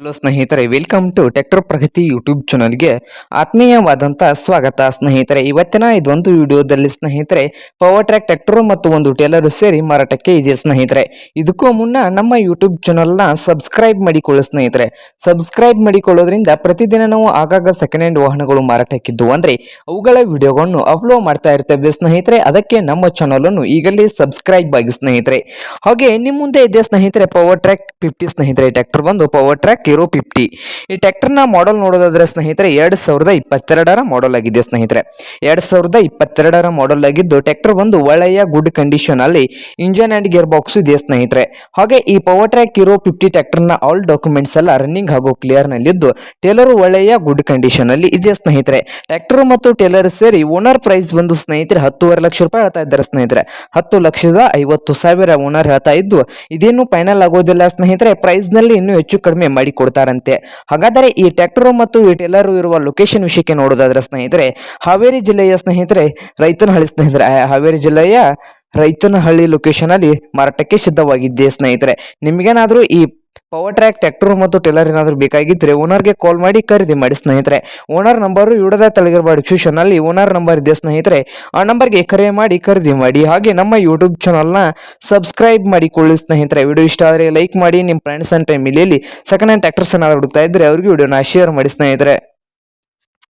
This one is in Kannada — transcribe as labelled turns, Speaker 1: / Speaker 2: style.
Speaker 1: ಹಲೋ ಸ್ನೇಹಿತರೆ welcome to tractor Pragati YouTube ಚಾನಲ್ಗೆ ಆತ್ಮೀಯವಾದಂಥ ಸ್ವಾಗತ. ಸ್ನೇಹಿತರೆ, ಇವತ್ತಿನ ಇದೊಂದು ವಿಡಿಯೋದಲ್ಲಿ ಸ್ನೇಹಿತರೆ ಪವರ್ ಟ್ರ್ಯಾಕ್ ಟ್ರ್ಯಾಕ್ಟರ್ ಮತ್ತು ಒಂದು ಟೇಲರು ಸೇರಿ ಮಾರಾಟಕ್ಕೆ ಇದೆ ಸ್ನೇಹಿತರೆ. ಇದಕ್ಕೂ ಮುನ್ನ ನಮ್ಮ ಯೂಟ್ಯೂಬ್ ಚಾನಲ್ನ ಸಬ್ಸ್ಕ್ರೈಬ್ ಮಾಡಿಕೊಳ್ಳಿ ಸ್ನೇಹಿತರೆ. ಸಬ್ಸ್ಕ್ರೈಬ್ ಮಾಡಿಕೊಳ್ಳೋದ್ರಿಂದ ಪ್ರತಿದಿನ ನಾವು ಆಗಾಗ ಸೆಕೆಂಡ್ ಹ್ಯಾಂಡ್ ವಾಹನಗಳು ಮಾರಾಟಕ್ಕಿದ್ದು ಅಂದರೆ ಅವುಗಳ ವಿಡಿಯೋಗಳನ್ನು ಅಪ್ಲೋಡ್ ಮಾಡ್ತಾ ಇರ್ತೇವೆ ಸ್ನೇಹಿತರೆ. ಅದಕ್ಕೆ ನಮ್ಮ ಚಾನಲನ್ನು ಈಗಲೇ ಸಬ್ಸ್ಕ್ರೈಬ್ ಆಗಿ ಸ್ನೇಹಿತರೆ. ಹಾಗೆ ನಿಮ್ಮ ಮುಂದೆ ಇದೆ ಸ್ನೇಹಿತರೆ ಪವರ್ ಟ್ರ್ಯಾಕ್ ಫಿಫ್ಟಿ ಸ್ನೇಹಿತರೆ. ಟ್ರ್ಯಾಕ್ಟರ್ ಬಂದು ಪವರ್ ಟ್ರ್ಯಾಕ್ ಹೀರೋ ಫಿಫ್ಟಿ ಈ ಟ್ಯಾಕ್ಟರ್ನ ಮಾಡಲ್ ನೋಡೋದಾದ್ರೆ ಸ್ನೇಹಿತರೆ, ಎರಡು ಸಾವಿರದ ಇಪ್ಪತ್ತೆರಡರ ಮಾಡಲ್ ಆಗಿದೆ ಸ್ನೇಹಿತರೆ? ಎರಡ್ ಸಾವಿರದ ಇಪ್ಪತ್ತೆರಡರ ಮಾಡಲ್ ಆಗಿದ್ದು ಟ್ರ್ಯಾಕ್ಟರ್ ಒಂದು ಒಳ್ಳೆಯ ಗುಡ್ ಕಂಡೀಷನ್ ಅಲ್ಲಿ ಇಂಜನ್ ಅಂಡ್ ಗೇರ್ ಬಾಕ್ಸ್ ಇದೆ ಸ್ನೇಹಿತರೆ? ಹಾಗೆ ಈ ಪವರ್ ಟ್ರ್ಯಾಕ್ ಇರೋ ಫಿಫ್ಟಿ ಟ್ಯಾಕ್ಟರ್ನ ಆಲ್ ಡಾಕ್ಯುಮೆಂಟ್ಸ್ ಎಲ್ಲ ರನ್ನಿಂಗ್ ಹಾಗೂ ಕ್ಲಿಯರ್ ನಲ್ಲಿದ್ದು ಟೇಲರ್ ಒಳ್ಳೆಯ ಗುಡ್ ಕಂಡೀಷನ್ ಅಲ್ಲಿ ಇದೆ ಸ್ನೇಹಿತರೆ? ಟ್ರ್ಯಾಕ್ಟರ್ ಮತ್ತು ಟೇಲರ್ ಸೇರಿ ಓನರ್ ಪ್ರೈಸ್ ಬಂದು ಸ್ನೇಹಿತರೆ, ಹತ್ತೂವರೆ ಲಕ್ಷ ರೂಪಾಯಿ ಹೇಳ್ತಾ ಇದ್ದಾರೆ ಸ್ನೇಹಿತರೆ. ಹತ್ತು ಲಕ್ಷದ ಐವತ್ತು ಸಾವಿರ ಓನರ್ ಹೇಳ್ತಾ ಇದ್ದು, ಇದೇನು ಫೈನಲ್ ಆಗೋದಿಲ್ಲ ಸ್ನೇಹಿತರೆ ಪ್ರೈಸ್ನಲ್ಲಿ ಇನ್ನೂ ಹೆಚ್ಚು ಕಡಿಮೆ ಮಾಡಿ ಕೊಡ್ತಾರಂತೆ. ಹಾಗಾದರೆ ಈ ಟ್ಯಾಕ್ಟರು ಮತ್ತು ಈ ಟೆಲ್ಲರು ಇರುವ ಲೊಕೇಶನ್ ವಿಷಯಕ್ಕೆ ನೋಡೋದಾದ್ರೆ ಸ್ನೇಹಿತರೆ, ಹಾವೇರಿ ಜಿಲ್ಲೆಯ ಸ್ನೇಹಿತರೆ, ರೈತನಹಳ್ಳಿ ಸ್ನೇಹಿತರೆ ಹಾವೇರಿ ಜಿಲ್ಲೆಯ ರೈತನಹಳ್ಳಿ ಲೊಕೇಶನ್ ಅಲ್ಲಿ ಮಾರಾಟಕ್ಕೆ ಸಿದ್ಧವಾಗಿದ್ದೆ ಸ್ನೇಹಿತರೆ. ನಿಮಗೇನಾದ್ರೂ ಈ ಪವರ್ ಟ್ರ್ಯಾಕ್ ಟ್ರ್ಯಾಕ್ಟರ್ ಮತ್ತು ಟೇಲರ್ ಏನಾದರೂ ಬೇಕಾಗಿದ್ದರೆ ಓನರ್ಗೆ ಕಾಲ್ ಮಾಡಿ ಖರೀದಿ ಮಾಡಿ ಸ್ನೇಹಿತರೆ. ಓನರ್ ನಂಬರು ಇಡದ ತಳಗಿರುವ ಡಿಸ್ಕ್ರಿಪ್ಷನ್ನಲ್ಲಿ ಓನರ್ ನಂಬರ್ ಇದೆ ಸ್ನೇಹಿತರೆ. ಆ ನಂಬರ್ಗೆ ಕರೆ ಮಾಡಿ ಖರೀದಿ ಮಾಡಿ, ಹಾಗೆ ನಮ್ಮ ಯೂಟ್ಯೂಬ್ ಚಾನಲ್ನ ಸಬ್ಸ್ಕ್ರೈಬ್ ಮಾಡಿಕೊಳ್ಳಿ ಸ್ನೇಹಿತರೆ. ವಿಡಿಯೋ ಇಷ್ಟ ಆದರೆ ಲೈಕ್ ಮಾಡಿ ನಿಮ್ಮ ಫ್ರೆಂಡ್ಸ್ ಅಂಡ್ ಫ್ಯಾಮಿಲಿಯಲ್ಲಿ ಸೆಕೆಂಡ್ ಹ್ಯಾಂಡ್ ಟ್ರ್ಯಾಕ್ಟರ್ಸ್ ಏನಾದರೂ ಹುಡುಕ್ತಾ ಇದ್ದರೆ ಅವ್ರಿಗೆ ವಿಡಿಯೋನ ಶೇರ್ ಮಾಡಿ ಸ್ನೇಹಿತರೆ.